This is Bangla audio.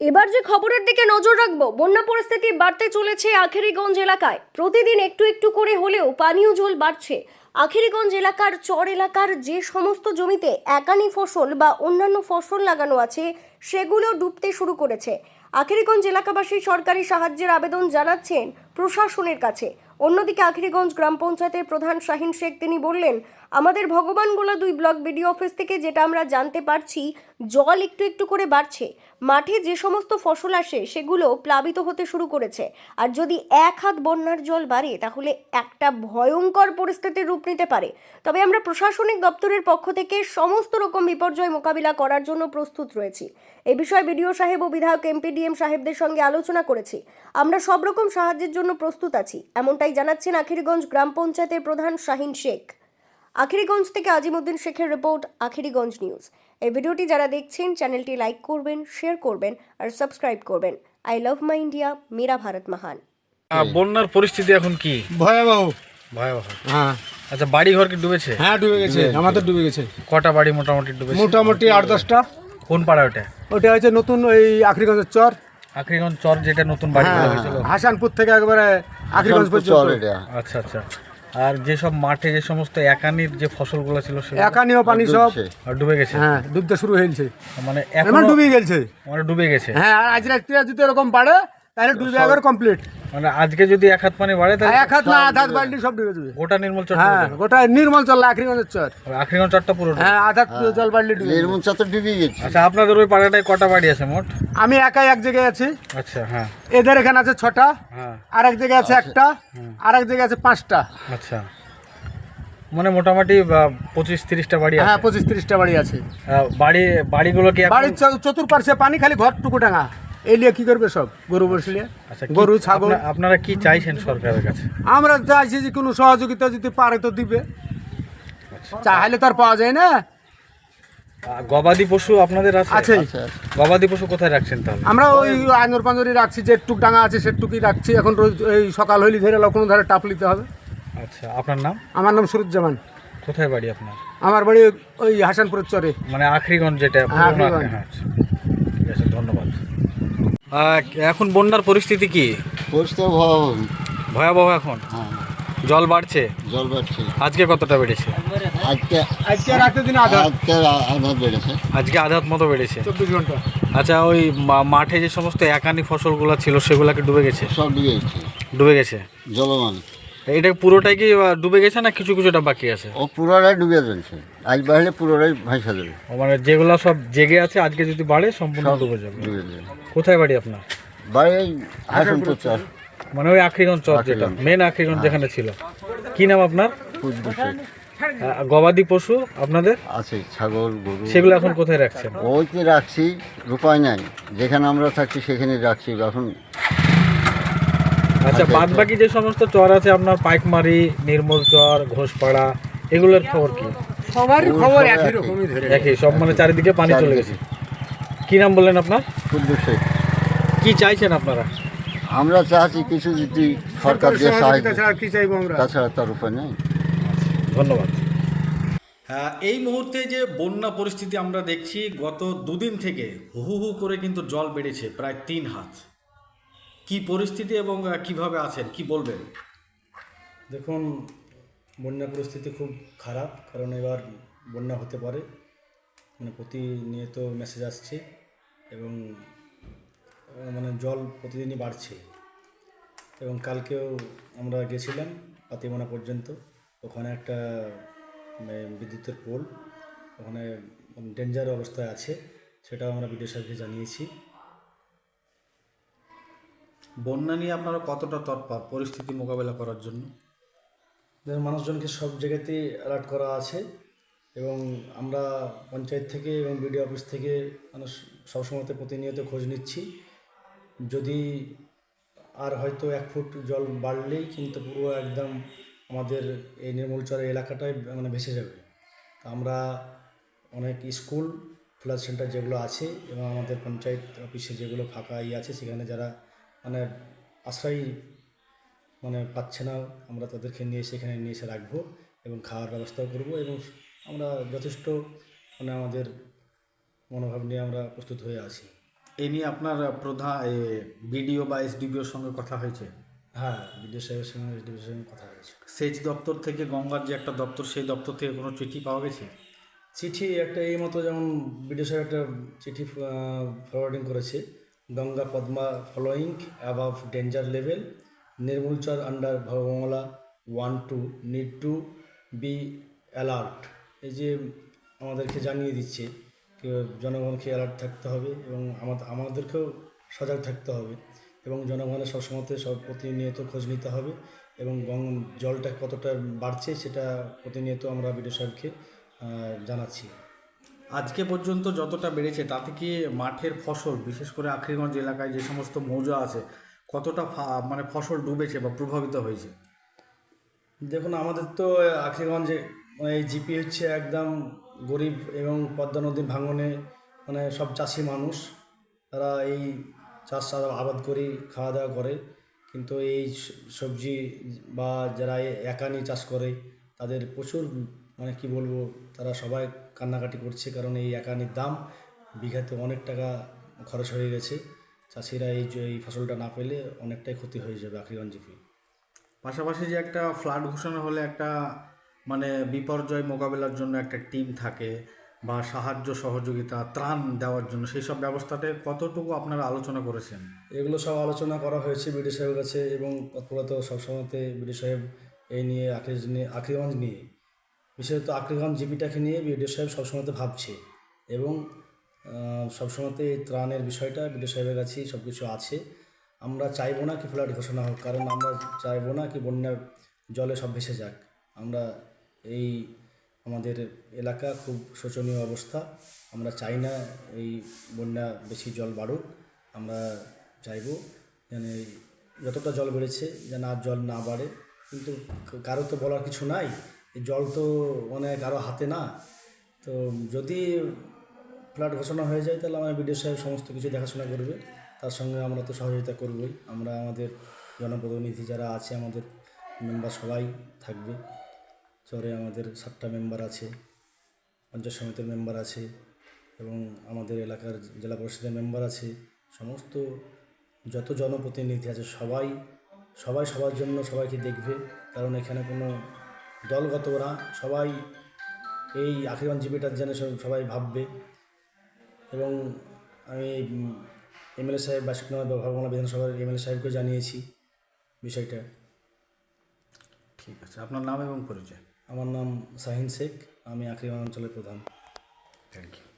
এবার যে খবরের দিকে নজর রাখব, বন্যা পরিস্থিতি বাড়তে চলেছে আখেরিগঞ্জ এলাকায়। প্রতিদিন একটু একটু করে হলেও পানীয় জল বাড়ছে। আখেরিগঞ্জ এলাকার চর এলাকার যে সমস্ত জমিতে একানি ফসল বা অন্যান্য ফসল লাগানো আছে, সেগুলো ডুবতে শুরু করেছে। আখেরিগঞ্জ এলাকাবাসী সরকারি সাহায্যের আবেদন জানাচ্ছেন প্রশাসনের কাছে। অন্যদিকে আখেরিগঞ্জ গ্রাম পঞ্চায়েতের প্রধান শাহিন শেখ, তিনি বললেন আমাদের ভগবানগোলা দুই ব্লক বিডিও অফিস থেকে যেটা আমরা জানতে পারছি, জল একটু একটু করে বাড়ছে। মাঠে যে সমস্ত ফসল আসে, সেগুলো প্লাবিত হতে শুরু করেছে। আর যদি এক হাত বন্যার জল বাড়ে, তাহলে একটা ভয়ঙ্কর পরিস্থিতির রূপ নিতে পারে। তবে আমরা প্রশাসনিক দপ্তরের পক্ষ থেকে সমস্ত রকম বিপর্যয় মোকাবিলা করার জন্য প্রস্তুত রয়েছি। এ বিষয়ে বিডিও সাহেব ও বিধায়ক এমপিডিএম সাহেবদের সঙ্গে আলোচনা করেছি। আমরা সব রকম সাহায্যের জন্য প্রস্তুত আছি, এমনটাই জানাচ্ছেন আখিরিগঞ্জ গ্রাম পঞ্চায়েতের প্রধান শাহিন শেখ। আখিরিগঞ্জ থেকে আজিমুদ্দিন শেখের রিপোর্ট আখিরিগঞ্জ নিউজ। এই ভিডিওটি যারা দেখছেন চ্যানেলটি লাইক করবেন শেয়ার করবেন আর সাবস্ক্রাইব করবেন। আই লাভ মাই ইন্ডিয়া মেরা ভারত মহান। বন্যার পরিস্থিতি এখন কি? ভয়াবহ। ভয়াবহ। হ্যাঁ। আচ্ছা বাড়ি ঘর কি ডুবেছে? হ্যাঁ ডুবে গেছে। আমাদের ডুবে গেছে। কটা বাড়ি মোটামুটি ডুবেছে? মোটামুটি আট দশটা। কোন পাড়া ওটা ওটা হচ্ছে নতুন ওই আখরিগঞ্জের চর। আখরিগঞ্জ চর যেটা নতুন বাড়ি হ্যাঁ হয়েছিল। হাসানপুর থেকে একবারে আখরিগঞ্জ পর্যন্ত। আচ্ছা আচ্ছা। আর যেসব মাঠে যে সমস্ত একানির যে ফসলগুলো ছিল সে একানিও পানি সব আর ডুবে গেছে? হ্যাঁ ডুবতে শুরু হয়েছে মানে এখন ডুবে গেছে। মানে ডুবে গেছে। হ্যাঁ আর আজ রাত্রে যদি এরকম বাড়ে তাহলে ডুবে একবার কমপ্লিট মানে আজকে যদি এক হাত পানি বাড়ে তাহলে এক হাত না আধ হাত বাল্টি সব ডুবে যাবে। গোটা নির্মল চর হ্যাঁ গোটা নির্মল চল আখরিগঞ্জের চর। আখরিগঞ্জ চরটা পুরো। হ্যাঁ আধা জল বাল্টি ডুবে। নির্মল চাতর ডুবে গেছে। আচ্ছা আপনাদের ওই পাড়াটায় কটা বাড়ি আছে মোট? আমি একাই এক জায়গায় আছি। আচ্ছা হ্যাঁ। এদের এখানে আছে ছটা হ্যাঁ। আর এক জায়গায় আছে একটা আর এক জায়গায় আছে পাঁচটা। আচ্ছা। মানে মোটামুটি পঁচিশ তিরিশটা বাড়ি হ্যাঁ পঁচিশ তিরিশটা বাড়ি আছে। বাড়ি বাড়িগুলো কি বাড়ির চতুর্পার্শ্বে পানি খালি ঘর টুকু ডাঙা এলিয়ে কি করবে সব? গরু বসলে আচ্ছা গরু ছাগল? আপনারা কি চাইছেন সরকারের কাছে? আমরা চাইছি যে কোনো সহযোগিতা যদি পারে তো দিবে। চাইলে তো আর পাওয়া যায় না। গবাদি পশু আপনাদের আছে? আছে গবাদি পশু কোথায় রাখছেন তাহলে? আমরা ওই আঙুর পাঞ্জরি রাখছি যে টুক ডাঙা আছে সেটুকুই রাখছি। এখন রোজ এই সকাল হইলে ধরে লক্ষণ ধারে টাপ নিতে হবে। আচ্ছা আপনার নাম? আমার নাম সুরুজ্জামান। কোথায় বাড়ি আপনার? আমার বাড়ি ওই হাসানপুরের চরে। মানে আখরিগঞ্জ যেটা আখরিগঞ্জ। হ্যাঁ, আচ্ছা। ঠিক আছে ধন্যবাদ। এখন বন্যার পরিস্থিতি কি? পরিষ্কার ভয়াবহ। ভয়াবহ এখন? হ্যাঁ। জল বাড়ছে? জল বাড়ছে। আজকে কতটা বেড়েছে? আজকে আজকে রাতের দিন আধা। আজকে আধার বেড়েছে। আজকে আধাত মতো বেড়েছে? চব্বিশ ঘণ্টা। আচ্ছা ওই মা- মাঠে যে সমস্ত একানি ফসলগুলো ছিল সেগুলোকে ডুবে গেছে? সব ডুবে গেছে। ডুবে গেছে? জলমান এটা পুরোটাই কি ডুবে গেছে না কিছু কিছুটা বাকি আছে? ও পুরোটাই ডুবে যাচ্ছে আজ বাড়লে পুরোটাই ভাসা যাবে মানে যেগুলো সব জেগে আছে আজকে যদি বাড়ে সম্পূর্ণ ডুবে যাবে। ডুবে যাবে। কোথায় বাড়ি আপনার? বাড়ি হাসনপুর চর। মানে ওই আখরিগঞ্জ চর যেটা। মেন আখরিগঞ্জ যেখানে ছিল। কি নাম আপনার? গবাদি পশু আপনাদের? আছে ছাগল গরু। সেগুলো এখন কোথায় রাখছেন? ওইতে রাখছি উপায় নাই। যেখানে আমরা থাকছি সেখানে রাখছি। এখন আচ্ছা আচ্ছা, বাদ বাকি যে সমস্ত চর আছে আপনার পাইকমারি নির্মল চর ঘোষপাড়া এগুলোর খবর কি? সবারই ওই খবর একই। রকমই ধরে একই সব মানে চারিদিকে পানি চলে গেছে। কি নাম বললেন আপনার? কি চাইছেন আপনারা? আমরা চাচ্ছি কিছু যদি সরকার দিয়ে সাহায্য কি চাইব আমরা? তাছাড়া তার উপায় নেই। ধন্যবাদ। হ্যাঁ, এই মুহূর্তে যে বন্যা পরিস্থিতি আমরা দেখছি গত দুদিন থেকে হু হু করে কিন্তু জল বেড়েছে প্রায় তিন হাত। কি পরিস্থিতি এবং কীভাবে আছেন? কি বলবেন? দেখুন, বন্যা পরিস্থিতি খুব খারাপ, কারণ এবার বন্যা হতে পারে। মানে প্রতিনিয়ত মেসেজ আসছে এবং মানে জল প্রতিদিনই বাড়ছে। এবং কালকেও আমরা গেছিলাম পাতিমোনা পর্যন্ত। ওখানে একটা মানে বিদ্যুতের পোল, ওখানে ডেঞ্জার অবস্থায় আছে, সেটাও আমরা সাহেবকে জানিয়েছি। বন্যা নিয়ে আপনারা কতটা তৎপর পরিস্থিতি মোকাবেলা করার জন্য? মানুষজনকে সব জায়গাতেই অ্যালার্ট করা আছে এবং আমরা পঞ্চায়েত থেকে এবং বিডিও অফিস থেকে মানুষ সবসময়তে প্রতিনিয়ত খোঁজ নিচ্ছি। যদি আর হয়তো এক ফুট জল বাড়লেই কিন্তু পুরো একদম আমাদের এই নির্মলচরের এলাকাটাই মানে ভেসে যাবে। আমরা অনেক স্কুল ফ্লাড সেন্টার যেগুলো আছে এবং আমাদের পঞ্চায়েত অফিসে যেগুলো ফাঁকা ইয়ে আছে, সেখানে যারা মানে আশ্রয় মানে পাচ্ছে না। আমরা তাদেরকে নিয়ে সেখানে নিয়ে এসে রাখব এবং খাওয়ার ব্যবস্থাও করব এবং আমরা যথেষ্ট মানে আমাদের মনোভাব নিয়ে আমরা প্রস্তুত হয়ে আছি। এই নিয়ে আপনার প্রধান বিডিও বা এসডিপিওর সঙ্গে কথা হয়েছে? হ্যাঁ বিডিও সাহেবের সঙ্গে এসডিপির সঙ্গে কথা হয়েছে। সেচ দপ্তর থেকে গঙ্গার যে একটা দপ্তর সেই দপ্তর থেকে কোনো চিঠি পাওয়া গেছে? চিঠি একটা এই মতো যেমন বিডিও সাহেব একটা চিঠি ফরওয়ার্ডিং করেছে। Ganga Padma following above danger level নির্মূলচর under ভগমলা one two need to be alert এই যে আমাদেরকে জানিয়ে দিচ্ছে জনগণকে অ্যালার্ট থাকতে হবে এবং আমাদের আমাদেরকেও সজাগ থাকতে হবে এবং জনগণের সবসময়তে সব প্রতিনিয়ত খোঁজ নিতে হবে এবং গং, জলটা কতটা বাড়ছে সেটা প্রতিনিয়ত আমরা বিডিও সাহেবকে জানাচ্ছি। আজকে পর্যন্ত যতটা বেড়েছে, তাতে কি মাঠের ফসল, বিশেষ করে আখরিগঞ্জ এলাকায় যে সমস্ত মৌজা আছে, কতটা মানে ফসল ডুবেছে বা প্রভাবিত হয়েছে? দেখুন, আমাদের তো আখরিগঞ্জে এই জিপি হচ্ছে একদম গরিব এবং পদ্মা নদীর ভাঙনে মানে সব চাষি মানুষ। তারা এই চাষ আবাদ করে খাওয়া দাওয়া করে। কিন্তু এই সবজি বা যারা এই একানি চাষ করে, তাদের প্রচুর মানে কি বলব তারা সবাই কান্নাকাটি করছে কারণ এই একানির দাম বিঘাতে অনেক টাকা খরচ হয়ে গেছে। চাষিরা এই যে এই ফসলটা না পেলে অনেকটাই ক্ষতি হয়ে যাবে আখরিগঞ্জ জিপি। পাশাপাশি যে একটা ফ্লাড ঘোষণা হলে একটা মানে বিপর্যয় মোকাবেলার জন্য একটা টিম থাকে বা সাহায্য সহযোগিতা ত্রাণ দেওয়ার জন্য সেই সব ব্যবস্থাতে কতটুকু আপনারা আলোচনা করেছেন? এগুলো সব আলোচনা করা হয়েছে বিডি সাহেবের কাছে এবং তৎপরতা সবসময়তে বিডি সাহেব এই নিয়ে আখরিজ নিয়ে আখরিগঞ্জ নিয়ে বিশেষত আখরিগঞ্জ জিপিটাকে নিয়ে বিডিও সাহেব সবসময়তে ভাবছে এবং সবসময়তে এই ত্রাণের বিষয়টা বিডিও সাহেবের কাছেই সব কিছু আছে। আমরা চাইব না কি ফ্লাড ঘোষণা হোক, কারণ আমরা চাইব না কি বন্যার জলে সব ভেসে যাক। আমরা এই আমাদের এলাকা খুব শোচনীয় অবস্থা। আমরা চাই না এই বন্যা বেশি জল বাড়ুক। আমরা চাইব যেন যতটা জল বেড়েছে, যেন আর জল না বাড়ে। কিন্তু কারও তো বলার কিছু নাই। জল তো মানে কারও হাতে না। তো যদি ফ্ল্যাট ঘোষণা হয়ে যায়, তাহলে আমার বিডিও সাহেব সমস্ত কিছু দেখাশোনা করবে। তার সঙ্গে আমরা তো সহযোগিতা করবই। আমরা আমাদের জনপ্রতিনিধি যারা আছে, আমাদের মেম্বার সবাই থাকবে। চরে আমাদের সাতটা মেম্বার আছে, পঞ্চায়েত সমিতির মেম্বার আছে, এবং আমাদের এলাকার জেলা পরিষদের মেম্বার আছে। সমস্ত যত জনপ্রতিনিধি আছে, সবাই সবাই সবার জন্য সবাইকে দেখবে। কারণ এখানে কোনো দলগত ওরা সবাই এই আখিরান জিবিটার যেন সবাই ভাববে। এবং আমি এমএলএ সাহেব বাসিকনাথ ভাবনা বিধানসভার এমএলএ সাহেবকে জানিয়েছি বিষয়টা। ঠিক আছে। আপনার নাম এবং পরিচয়? আমার নাম শাহিন শেখ আমি আখরিগঞ্জ অঞ্চলের প্রধান। Thank you